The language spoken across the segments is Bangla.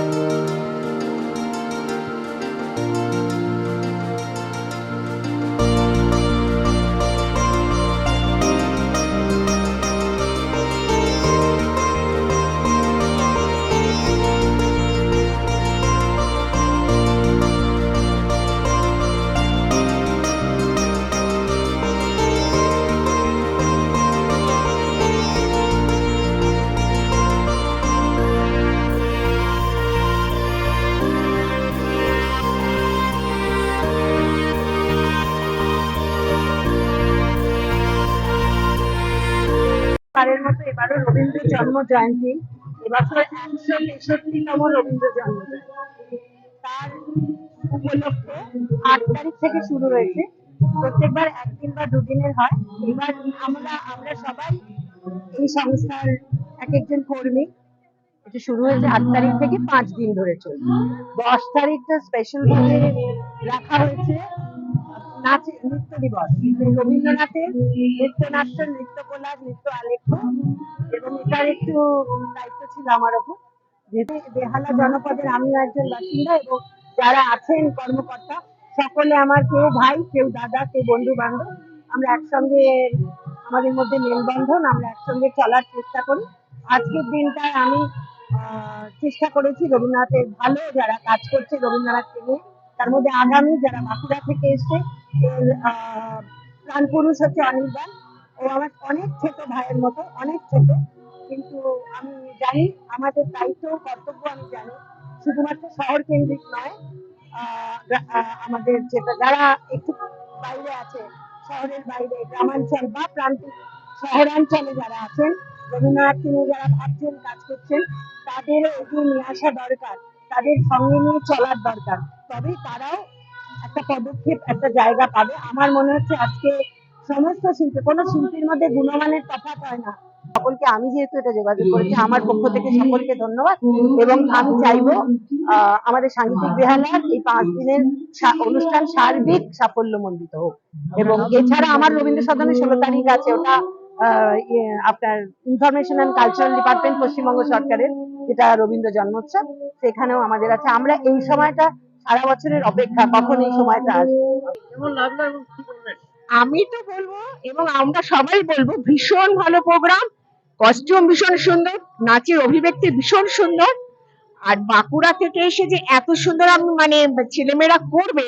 Música প্রত্যেকবারের মতো এবারও রবীন্দ্র জন্ম জয়ন্তী এবছর একশো তেষট্টিতম রবীন্দ্র জন্ম তার উপলক্ষে আট তারিখ থেকে শুরু হয়েছে। প্রত্যেকবার একদিন বা দুদিনের হয়। এবার আমরা আমরা সবাই এই সংস্থার এক একজন কর্মী। এটা শুরু হয়েছে আট তারিখ থেকে পাঁচ দিন ধরে চলবে দশ তারিখটা স্পেশাল রাখা হয়েছে। নৃত্য দিবস। রবীন্দ্রনাথের নৃত্যনাট্য নৃত্যকলা নৃত্য আলেখ্য, এবং এটার একটু দায়িত্ব ছিল আমার ওপর। যেহেতু বেহালা জনপদের আমিও একজন বাসিন্দা, এবং যারা আছেন কর্মকর্তা, সকলে আমার কেউ ভাই, কেউ দাদা, কেউ বন্ধু বান্ধব আমরা একসঙ্গে আমাদের মধ্যে মেলবন্ধন, আমরা একসঙ্গে চলার চেষ্টা করি। আজকের দিনটায় আমি চেষ্টা করেছি রবীন্দ্রনাথের ভালো যারা কাজ করছে রবীন্দ্রনাথকে নিয়ে। তার মধ্যে আগামী যারা বাঁকুড়া থেকে এসছে প্রাণ পুরুষ হচ্ছে অনির্বাণ ও আমার অনেক ছোট ভাইয়ের মতো, অনেক ছোট। কিন্তু আমি জানি আমাদের দায়িত্ব কর্তব্য আমি জানি। শুধুমাত্র শহর কেন্দ্রিক নয় আমাদের যেটা যারা একটু বাইরে আছে, শহরের বাইরে, গ্রামাঞ্চল বা প্রান্তিক শহরাঞ্চলে যারা আছেন, রবীন্দ্রনাথ তিনি যারা ভাবছেন, কাজ করছেন, তাদেরও এগিয়ে নিয়ে আসা দরকার। তাদের সঙ্গে নিয়ে চলার দরকার। তবে তারাও একটা পদক্ষেপ একটা জায়গা পাবে। আমার মনে হচ্ছে আজকে সমস্ত শিল্পী কোনো শিল্পীর মধ্যে গুণমানের তফাৎ হয় না। সকলকে আমি যেহেতু এটা যোগাযোগ করেছি আমার পক্ষ থেকে সকলকে ধন্যবাদ। এবং আমি চাইব আমাদের সাংগীতিক বেহালার এই পাঁচ দিনের অনুষ্ঠান সার্বিক সাফল্যমণ্ডিত হোক। এবং এছাড়া আমার রবীন্দ্র সদনের ষোলো তারিখ আছে ওটা ইয়ে, আপনার information and cultural department Paschimbanga সরকারের যেটা রবীন্দ্র জন্মোৎসব সেখানেও আমাদের আছে। আমরা এই সময়টা সারা বছরের অপেক্ষা কখন এই সময়টা আসবে? কেমন লাগল এবং কি বলবেন? আমি তো বলব এবং আমরা সবাই বলব ভীষণ ভালো প্রোগ্রাম কস্টিউম ভীষণ সুন্দর নাচের অভিব্যক্তি ভীষণ সুন্দর। আর বাঁকুড়া থেকে এসে যে এত সুন্দর আমি মানে ছেলেমেয়েরা করবে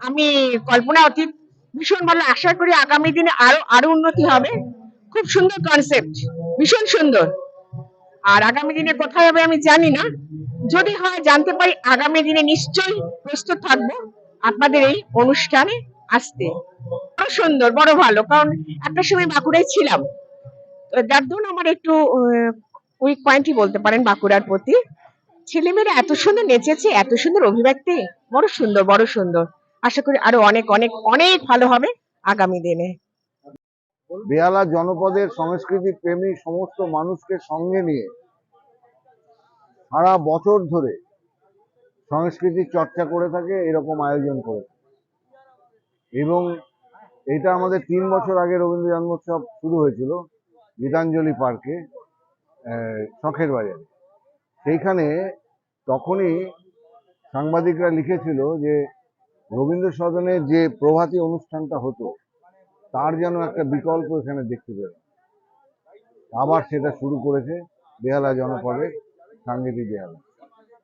আমি কল্পনা অতীত ভীষণ ভালো আশা করি আগামী দিনে আরও আরও উন্নতি হবে। খুব সুন্দর কনসেপ্ট ভীষণ সুন্দর। আর আগামী দিনে কোথায় হবে আমি জানি না। যদি হয় জানতে পারি, আগামী দিনে নিশ্চয়ই প্রস্তুত থাকব আপনাদের এই অনুষ্ঠানে আসতে। বড় সুন্দর, বড় ভালো, কারণ একটা সময় বাঁকুড়ায় ছিলাম। যার আমার একটু উইক পয়েন্টই বলতে পারেন বাঁকুড়ার প্রতি। ছেলেমেয়েরা এত সুন্দর নেচেছে, এত সুন্দর অভিব্যক্তি। বড় সুন্দর বড় সুন্দর। আশা করি আরও অনেক অনেক অনেক ভালো হবে আগামী দিনে। বেহালা জনপদের সংস্কৃতি প্রেমী সমস্ত মানুষকে সঙ্গে নিয়ে সারা বছর ধরে সংস্কৃতির চর্চা করে থাকে, এরকম আয়োজন করে এবং এটা আমাদের তিন বছর আগে রবীন্দ্র জন্মোৎসব শুরু হয়েছিল, গীতাঞ্জলি পার্কে শখের বাজারে। সেইখানে তখনই সাংবাদিকরা লিখেছিল যে, রবীন্দ্র সদনের যে প্রভাতী অনুষ্ঠানটা হতো, তার যেন একটা বিকল্প এখানে দেখতে পেল আবার সেটা শুরু করেছে বেহালা জনপদের সাংগীতিক বেহালা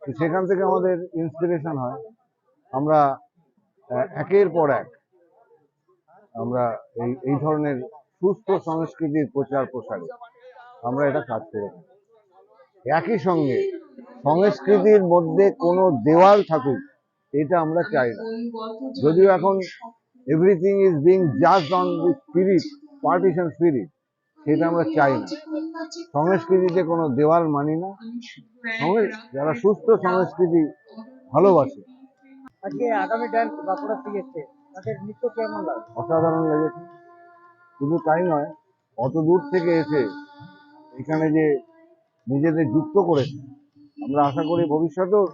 তো সেখান থেকে আমাদের ইন্সপিরেশন হয়। আমরা একের পর এক আমরা এই এই ধরনের সুস্থ সংস্কৃতির প্রচার প্রসারে আমরা এটা কাজ করে থাকি। একই সঙ্গে সংস্কৃতির মধ্যে কোনো দেওয়াল থাকুক, এটা আমরা চাই না। যদিও এখন everything is being just on the spirit partition spirit সেটা আমরা চাই না। সংস্কৃতিতে কোনো দেওয়াল মানি না। যারা সুস্থ সংস্কৃতি ভালোবাসে। আজকে আগামী ড্যান্স বাঁকুড়া থেকে এসছে। তাদের নৃত্য কেমন লাগে? অসাধারণ লেগেছে শুধু তাই নয় অত দূর থেকে এসে এখানে যে নিজেদের যুক্ত করেছে আমরা আশা করি ভবিষ্যতেও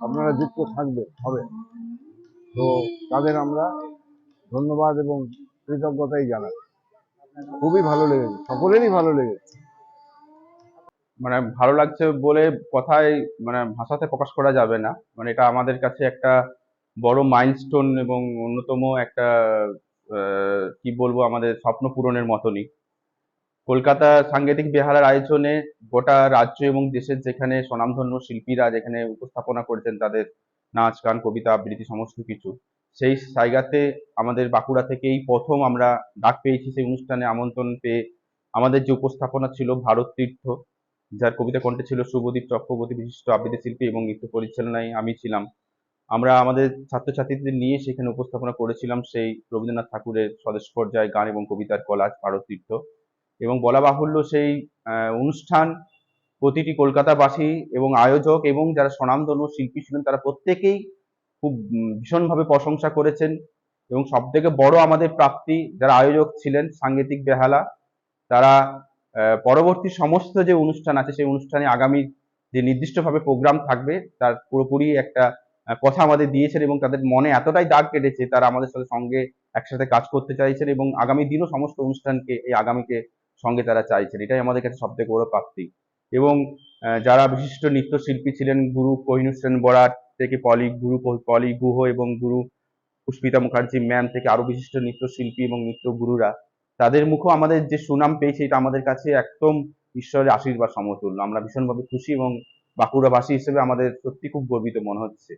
আপনারা যুক্ত থাকবে হবে। তো তাদের আমরা ধন্যবাদ এবং কৃতজ্ঞতাই জানাই। খুবই ভালো লেগেছে, সকলেরই ভালো লেগেছে। মানে ভালো লাগছে বলে কথায় মানে ভাষাতে প্রকাশ করা যাবে না। মানে এটা আমাদের কাছে একটা বড় মাইলস্টোন এবং অন্যতম একটা কি বলব, আমাদের স্বপ্ন পূরণের মতনই। কলকাতা সাংগীতিক বেহালার আয়োজনে গোটা রাজ্য এবং দেশের যেখানে স্বনামধন্য শিল্পীরা যেখানে উপস্থাপনা করেছেন তাদের নাচ, গান, কবিতা, আবৃত্তি, সমস্ত কিছু। সেই জায়গাতে আমাদের বাঁকুড়া থেকেই প্রথম আমরা ডাক পেয়েছি সেই অনুষ্ঠানে আমন্ত্রণ পেয়ে। আমাদের যে উপস্থাপনা ছিল ভারত তীর্থ, যার কবিতা কণ্ঠে ছিল শুভদীপ চক্রবর্তী, বিশিষ্ট আবৃত্তি শিল্পী এবং নৃত্য পরিচালনায় আমি ছিলাম। আমরা আমাদের ছাত্রছাত্রীদের নিয়ে সেখানে উপস্থাপনা করেছিলাম সেই রবীন্দ্রনাথ ঠাকুরের স্বদেশ পর্যায়ে গান এবং কবিতার কলাজ ভারত তীর্থ। এবং বলা বাহুল্য সেই অনুষ্ঠান প্রতিটি কলকাতাবাসী এবং আয়োজক এবং যারা স্বনামধন্য শিল্পী ছিলেন তারা প্রত্যেকেই খুব ভীষণভাবে প্রশংসা করেছেন এবং সব থেকে বড় আমাদের প্রাপ্তি যারা আয়োজক ছিলেন সাংগীতিক বেহালা, তারা পরবর্তী সমস্ত যে অনুষ্ঠান আছে সেই অনুষ্ঠানে আগামী যে নির্দিষ্টভাবে প্রোগ্রাম থাকবে তার পুরোপুরি একটা কথা আমাদের দিয়েছেন এবং তাদের মনে এতটাই দাগ কেটেছে তারা আমাদের সাথে সঙ্গে একসাথে কাজ করতে চাইছেন এবং আগামী দিনও সমস্ত অনুষ্ঠানকে এই আগামীকে সঙ্গে তারা চাইছেন। এটাই আমাদের কাছে সবথেকে বড় প্রাপ্তি এবং যারা বিশিষ্ট নৃত্যশিল্পী ছিলেন গুরু কোহিনুর সেন বরাট থেকে পলি গুরু পলি গুহ এবং গুরু পুষ্পিতা মুখার্জি ম্যাম থেকে আরও বিশিষ্ট নৃত্যশিল্পী এবং নৃত্য গুরুরা তাদের মুখও আমাদের যে সুনাম পেয়েছে এটা আমাদের কাছে একদম ঈশ্বরের আশীর্বাদ সমতুল্য। আমরা ভীষণভাবে খুশি এবং বাঁকুড়াবাসী হিসেবে আমাদের সত্যি খুব গর্বিত মনে হচ্ছে।